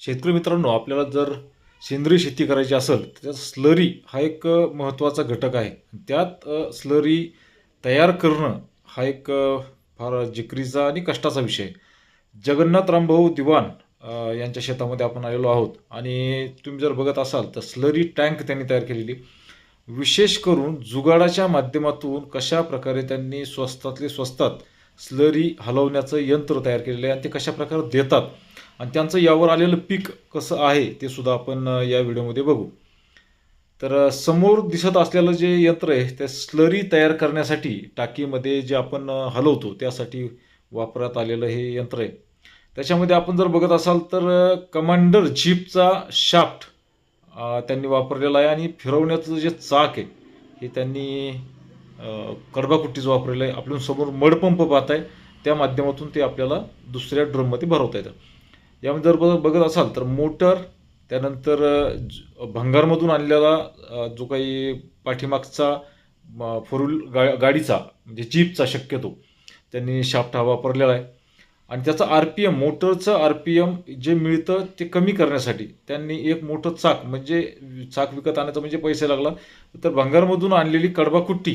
शेतकरी मित्रांनो आपल्याला जर सेंद्रिय शेती करायची असेल तर त्यात स्लरी हा एक महत्त्वाचा घटक आहे. त्यात स्लरी तयार करणं हा एक फार जिकरीचा आणि कष्टाचा विषय जगन्नाथ रामभाऊ दिवाण यांच्या शेतामध्ये आपण आलेलो आहोत. आणि तुम्ही जर बघत असाल तर स्लरी टँक त्यांनी तयार केलेली. विशेष करून जुगाडाच्या माध्यमातून कशा प्रकारे त्यांनी स्वस्तातले स्वस्तात स्लरी हलवण्याचं यंत्र तयार केलेलं आहे आणि ते कशा प्रकारे देतात आणि त्यांचं यावर आलेलं पीक कसं आहे ते सुद्धा आपण या व्हिडिओमध्ये बघू. तर समोर दिसत असलेलं जे यंत्र आहे ते स्लरी तयार करण्यासाठी टाकीमध्ये जे आपण हलवतो त्यासाठी वापरात आलेलं हे यंत्र आहे. त्याच्यामध्ये आपण जर बघत असाल तर कमांडर जीपचा शाफ्ट त्यांनी वापरलेला आहे आणि फिरवण्याचं जे चाक आहे हे त्यांनी कडबाकुट्टीचं वापरलेलं आहे. आपण समोर मडपंप पाहत आहे त्या माध्यमातून ते आपल्याला दुसऱ्या ड्रममध्ये भरवता येतं. यामध्ये जर बघ- बघत असाल तर मोटर त्यानंतर भंगारमधून आणलेला जो काही पाठीमागचा फोर व्हील गा गाडीचा म्हणजे जीपचा शक्यतो त्यांनी शाफ्ट हा वापरलेला आहे. आणि त्याचं आर पी एम मोटरचं आर पी एम जे मिळतं ते कमी करण्यासाठी त्यांनी एक मोठं चाक म्हणजे चाक विकत आणायचं म्हणजे पैसे लागला. तर भंगारमधून आणलेली कडबाकुट्टी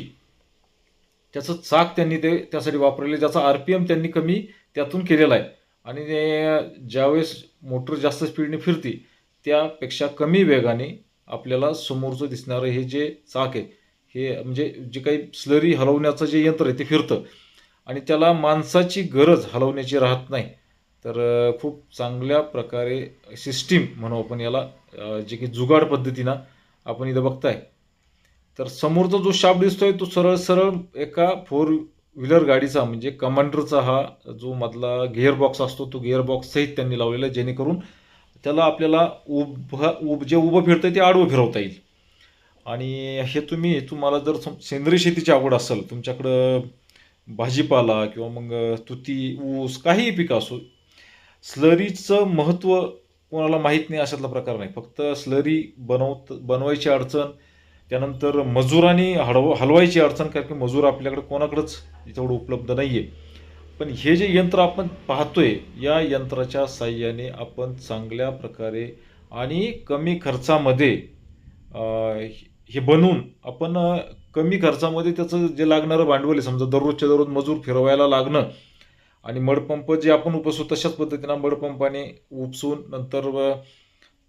त्याचं चाक त्यांनी ते त्यासाठी वापरले ज्याचा आर पी एम त्यांनी कमी त्यातून केलेला आहे. आणि ते ज्यावेळेस मोटर जास्त स्पीडने फिरते त्यापेक्षा कमी वेगाने आपल्याला समोरचं दिसणारं हे जे चाक आहे हे म्हणजे जे काही स्लरी हलवण्याचं जे यंत्र आहे ते फिरतं. आणि त्याला माणसाची गरज हलवण्याची राहत नाही. तर खूप चांगल्या प्रकारे सिस्टीम म्हणू आपण याला जे की जुगाड पद्धतीनं आपण इथं बघताय. तर समोरचा जो शाप दिसतोय तो सरळ सरळ एका फोर व्हीलर गाडीचा म्हणजे कमांडरचा हा जो मधला गिअरबॉक्स असतो तो गिअर त्यांनी लावलेला आहे जेणेकरून त्याला आपल्याला उभं उभ जे उभं फिरतंय ते आडवं फिरवता येईल. आणि हे तुम्ही तुम्हाला जर सम- सेंद्रिय शेतीची आवड असेल तुमच्याकडं भाजीपाला किंवा मग तुती ऊस काहीही पिकं असो स्लरीचं महत्त्व कोणाला माहीत नाही अशातला प्रकार नाही. फक्त स्लरी बनवत बनवायची अडचण त्यानंतर मजुरांनी हडव हलवायची अडचण कारण की मजूर आपल्याकडे कोणाकडंच तेवढं उपलब्ध नाही आहे पण हे जे यंत्र आपण पाहतोय या यंत्राच्या साह्याने आपण चांगल्या प्रकारे आणि कमी खर्चामध्ये हे बनवून आपण कमी खर्चामध्ये त्याचं जे लागणारं भांडवल आहे समजा दररोजच्या दररोज मजूर फिरवायला लागणं आणि मडपंप जे आपण उपसू तशाच पद्धतीनं मडपंपाने उपसून नंतर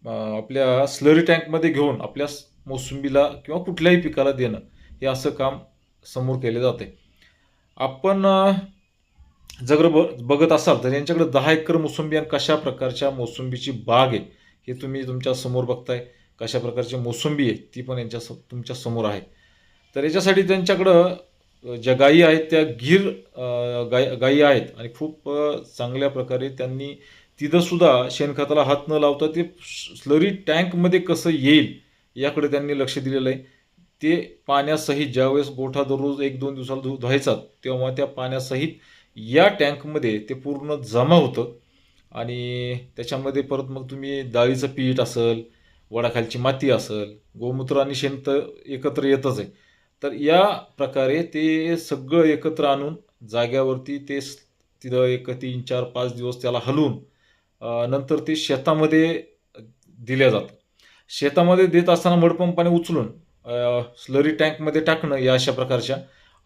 आपल्या स्लरी टँकमध्ये घेऊन आपल्या मोसंबीला किंवा कुठल्याही पिकाला देणं हे असं काम समोर केले जाते. आपण जर ब बघत असाल तर यांच्याकडे दहा एकर मोसंबी आणि कशा प्रकारच्या मोसंबीची बाग आहे हे तुम्ही तुमच्यासमोर बघताय. कशा प्रकारची मोसंबी आहे ती पण यांच्या तुमच्यासमोर आहे. तर याच्यासाठी त्यांच्याकडं ज्या गायी आहेत त्या गीर गाय गायी आहेत आणि खूप चांगल्या प्रकारे त्यांनी तिथंसुद्धा शेणखताला हात न लावता ते स्लरी टँकमध्ये कसं येईल याकडे त्यांनी लक्ष दिलेलं आहे. ते पाण्यासहित ज्यावेळेस गोठा दररोज एक दोन दिवसाला धु धुवायचा तेव्हा त्या पाण्यासहित या टँकमध्ये ते पूर्ण जमा होतं. आणि त्याच्यामध्ये परत मग तुम्ही डाळीचं पीठ असेल वडाखालची माती असेल गोमूत्र आणि शेण तर एकत्र येतच आहे. तर या प्रकारे ते सगळं एकत्र आणून जाग्यावरती ते तिथं एक तीन चार पाच दिवस त्याला हलवून नंतर ते शेतामध्ये दिल्या जातं शेतामध्ये देत असताना मडपंप पाणी उचलून स्लरी टँकमध्ये टाकणं या अशा प्रकारच्या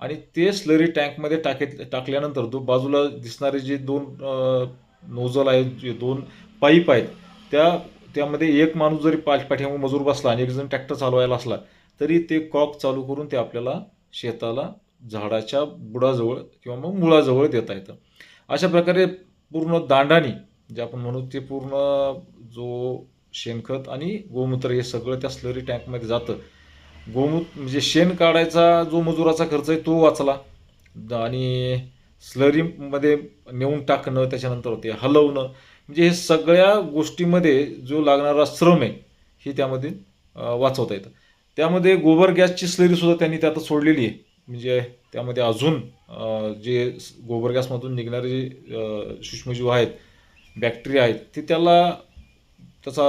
आणि ते स्लरी टँकमध्ये टाके टाकल्यानंतर दो बाजूला दिसणारे जे दोन नोजल आहेत जे दोन पाईप आहेत त्या त्यामध्ये एक माणूस जरी पाच पाठीमागे मजूर बसला आणि एक जण ट्रॅक्टर चालवायला असला तरी ते कॉक चालू करून ते आपल्याला शेताला झाडाच्या बुडाजवळ किंवा मग मुळाजवळ देता येतं. अशा प्रकारे पूर्ण दांडानी जे आपण म्हणू ते पूर्ण जो शेणखत आणि गोमूत्र हे सगळं त्या स्लरी टँकमध्ये जातं. गोमूत्र म्हणजे शेण काढायचा जो मजुराचा खर्च आहे तो वाचला. आणि स्लरीमध्ये नेऊन टाकणं त्याच्यानंतर ते हलवणं. म्हणजे हे सगळ्या गोष्टीमध्ये जो लागणारा श्रम आहे हे त्यामध्ये वाचवता येतं. त्यामध्ये गोबर गॅसची स्लरीसुद्धा त्यांनी त्यात सोडलेली आहे. म्हणजे त्यामध्ये अजून जे गोबर गॅसमधून निघणारे जे सूक्ष्मजीव आहेत बॅक्टेरिया आहेत ते त्याला त्याचा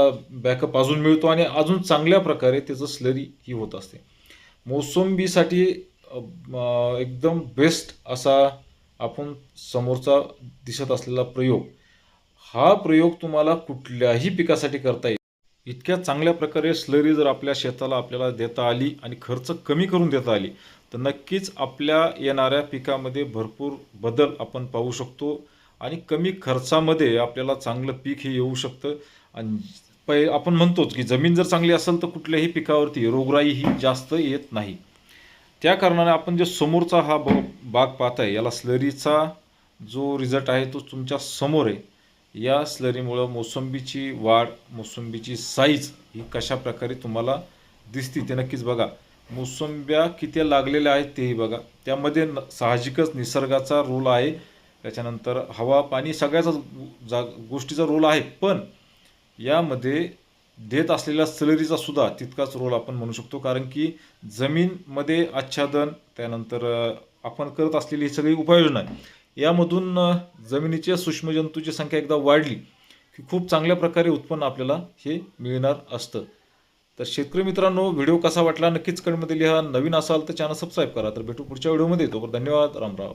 बॅकअप अजून मिळतो आणि अजून चांगल्या प्रकारे त्याचं स्लरी ही होत असते. मोसंबीसाठी एकदम बेस्ट असा आपण समोरचा दिसत असलेला प्रयोग हा प्रयोग तुम्हाला कुठल्याही पिकासाठी करता येईल इतक्या चांगल्या प्रकारे स्लरी जर आपल्या शेताला आपल्याला देता आली आणि खर्च कमी करून देता आली तर नक्कीच आपल्या येणाऱ्या पिकामध्ये भरपूर बदल आपण पाहू शकतो. आणि कमी खर्चामध्ये आपल्याला चांगलं पीक हे येऊ शकतं. आणि पै आपण म्हणतोच की जमीन जर चांगली असेल तर कुठल्याही पिकावरती रोगराई ही जास्त येत नाही. त्या कारणाने आपण जे समोरचा हा ब बाग आहे याला स्लरीचा जो रिझल्ट आहे तो तुमच्यासमोर आहे. या स्लरीमुळं मोसंबीची वाढ मोसंबीची साईज ही कशा प्रकारे तुम्हाला दिसते ते नक्कीच बघा. मोसंब्या किती लागलेल्या आहेत तेही बघा. त्यामध्ये न साहजिकच निसर्गाचा रोल आहे. त्याच्यानंतर हवा पाणी सगळ्याचा जा गोष्टीचा रोल आहे. पण यामध्ये देत असलेल्या सलरीचा सुद्धा तितकाच रोल आपण म्हणू शकतो. कारण की जमीनमध्ये आच्छादन त्यानंतर आपण करत असलेली ही सगळी उपाययोजना यामधून जमिनीच्या सूक्ष्मजंतूची संख्या एकदा वाढली की खूप चांगल्या प्रकारे उत्पन्न आपल्याला हे मिळणार असतं. तर शेतकरी मित्रांनो व्हिडिओ कसा वाटला नक्कीच कमेंटमध्ये लिहा. नवीन असाल तर चॅनल सबस्क्राईब करा. तर भेटू पुढच्या व्हिडिओमध्ये. तोपर्यंत धन्यवाद. रामराव